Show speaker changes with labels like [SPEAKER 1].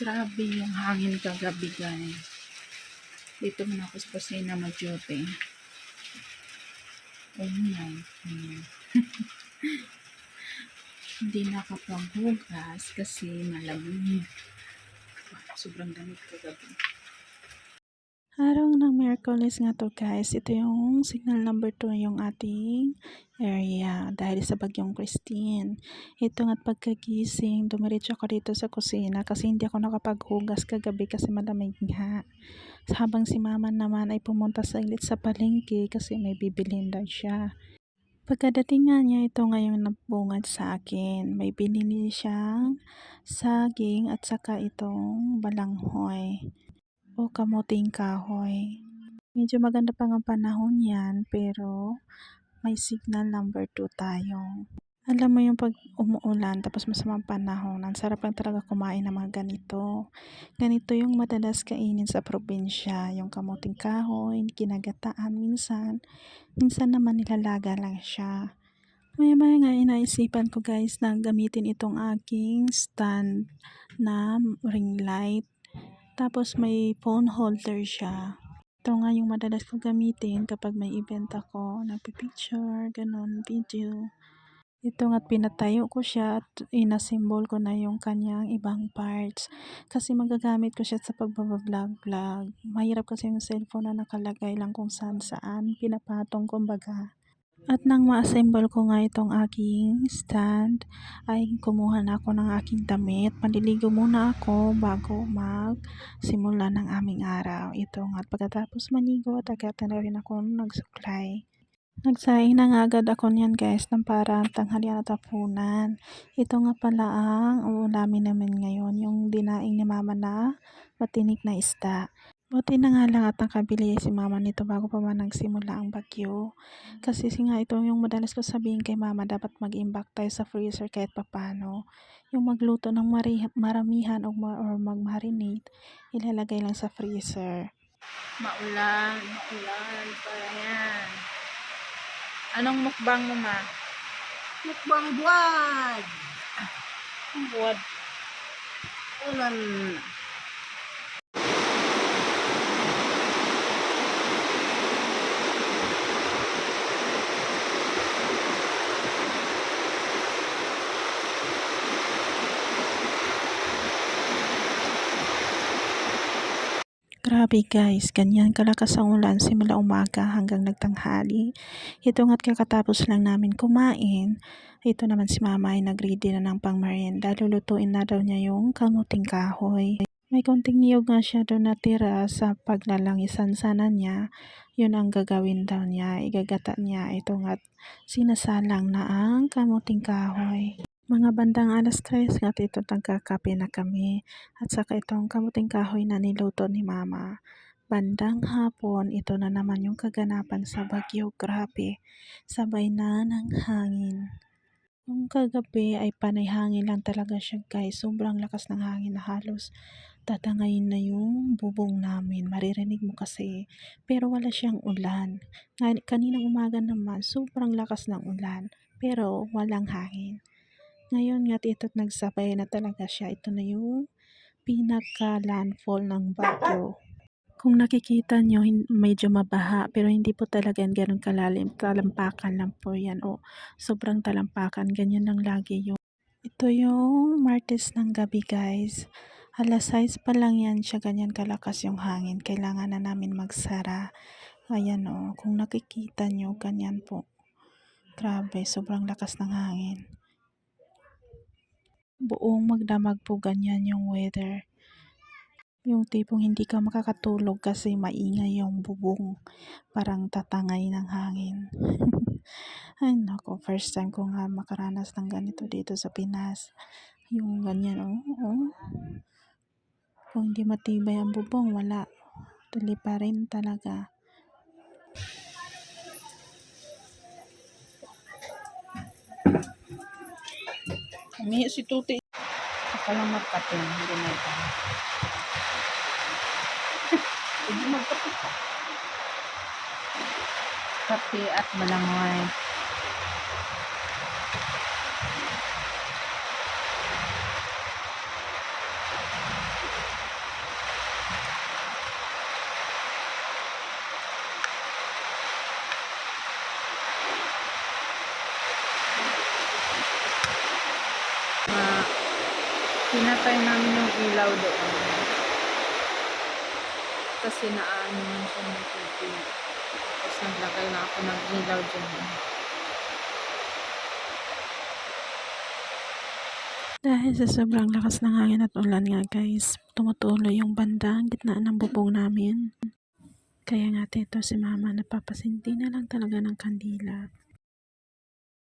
[SPEAKER 1] Grabe yung hangin kagabi guys. Dito muna ako sa kusina mag-duty. Oh my God. Hindi nakapaghugas kasi malamig. Sobrang damit kagabi. Araw ng Miyerkules nga to guys. Ito yung signal number 2 yung ating area dahil sa bagyong Christine. Ito nga't pagkagising, dumiretso ako dito sa kusina kasi hindi ako nakapaghugas kagabi kasi malamig nga. Habang si mama naman ay pumunta saglit sa palengke kasi may bibilhin daw siya. Pagkadating nga niya, ito ngayong nabungad sa akin. May binili siyang saging at saka itong balanghoy o kamuting kahoy. Medyo maganda pa ang panahon yan pero may signal number 2 tayo. Alam mo yung pag umuulan tapos masamang panahon, ang sarap lang talaga kumain ng mga ganito. Ganito yung madalas kainin sa probinsya, yung kamuting kahoy, kinagataan minsan. Minsan naman nilalaga lang siya. Maya maya nga inaisipan ko guys na gamitin itong aking stand na ring light. Tapos may phone holder siya. Ito nga yung madalas ko gamitin kapag may event ako, nagpipicture, ganun, video. Ito nga't pinatayo ko siya at inasimbol ko na yung kanyang ibang parts. Kasi magagamit ko siya sa pagbablog-vlog. Mahirap kasi yung cellphone na nakalagay lang kung saan saan, pinapatong kumbaga. At nang ma-assemble ko nga itong aking stand, ay kumuha na ako ng aking damit. Maliligo muna ako bago magsimula ng aming araw. Ito nga, at pagkatapos maligo at agad na rin ako nagsuklay. Nagsaing na nga agad ako niyan guys ng para tanghalian at hapunan. Ito nga pala ang uulamin namin ngayon, yung dinaing ni mama na matinik na isda. Buti na nga lang at nakabili si mama nito bago pa man nagsimula ang bagyo. Kasi si nga ito yung madalas ko sabihin kay mama dapat mag-imbak tayo sa freezer kahit papano. Yung magluto ng mari- maramihan o, ma- or mag-marinate, ilalagay lang sa freezer. Maulan, maulan pa yan. Anong mukbang mo ma?
[SPEAKER 2] Mukbang buwan.
[SPEAKER 1] Buwad.
[SPEAKER 2] Ulan.
[SPEAKER 1] Grabe guys, ganyan kalakas ang ulan simula umaga hanggang nagtanghali. Ito nga't kakatapos lang namin kumain. Ito naman si mama ay nag-ready na ng pangmerienda. Lulutuin na daw niya yung kamuting kahoy. May konting niyog nga siya doon natira sa paglalangisan sana niya. Yun ang gagawin daw niya. Igagata niya. Ito nga't sinasalang na ang kamuting kahoy. Mga bandang alas 3 nga ito nagkakape na kami. At saka itong kamuting kahoy na niluto ni mama. Bandang hapon, ito na naman yung kaganapan sa Bagyo. Grabe, sabay na ng hangin. Kung kagabi ay panay hangin lang talaga siya guys. Sobrang lakas ng hangin na halos tatangayin na yung bubong namin. Maririnig mo kasi. Pero wala siyang ulan. Nga- Kaninang umaga naman, sobrang lakas ng ulan. Pero walang hangin. Ngayon nga ito't nagsabay na talaga siya. Ito na yung pinaka-landfall ng bagyo. Kung nakikita nyo, medyo mabaha, pero hindi po talaga yan ganun kalalim. Talampakan lang po yan. O, sobrang talampakan. Ganyan lang lagi yung. Ito yung Martes ng gabi, guys. Alas 6 pa lang yan siya. Ganyan kalakas yung hangin. Kailangan na namin magsara. Ayan o, kung nakikita nyo, ganyan po. Grabe, sobrang lakas ng hangin buong magdamag po ganyan yung weather. Yung tipong hindi ka makakatulog kasi maingay yung bubong. Parang tatangay ng hangin. Ay nako, first time ko nga makaranas ng ganito dito sa Pinas. Yung ganyan, oh. oh. Kung hindi matibay ang bubong, wala. Tuloy pa rin talaga. Umihi si Tuti. Ako lang magkape, hindi na ito.
[SPEAKER 2] Hindi magkapit ka.
[SPEAKER 1] Kape at malangway. Pinatay namin yung ilaw doon. Kasi naano man siya ng tubig. Tapos naglagay na ako ng ilaw dyan. Dahil sa sobrang lakas ng hangin at ulan nga guys, tumutuloy yung banda ang gitna ng bubong namin. Kaya nga tito si mama napapasinti na lang talaga ng kandila